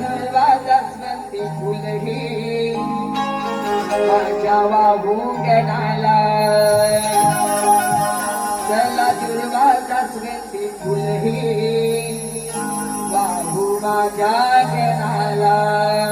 धरवादास्वती फुलही. माझ्या वाहुंगणाला चला दुर्वादास्वती फुलही. वाहू माझ्या गणाला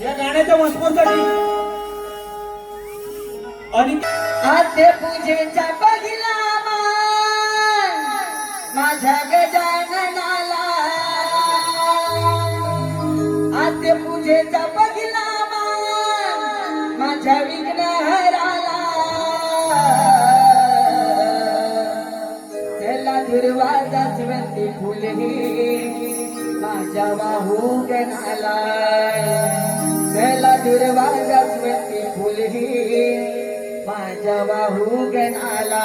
या गाण्याच्या मजकूरसाठी आणि आद्य पूजेचा पहिला माझ्या गजा ते पूजेचा बघिला माझ्या विघ्नहराला. त्याला दुर्वाजा स्वंती फुले माझ्या वाहू गणाला. त्याला दुर्वाजा स्वंती फुले माझ्या वाहू गणाला.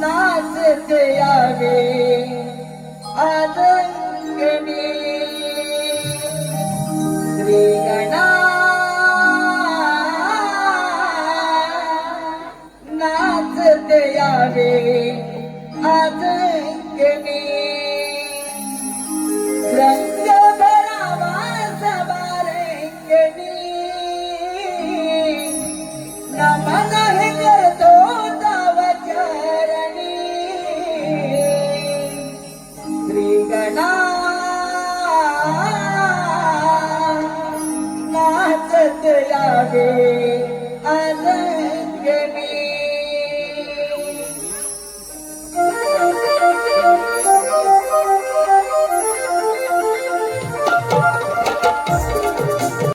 नाचते यावे. आदंगणी श्री गणा नाचते यावे. आदंगणी Satya Yagi Anna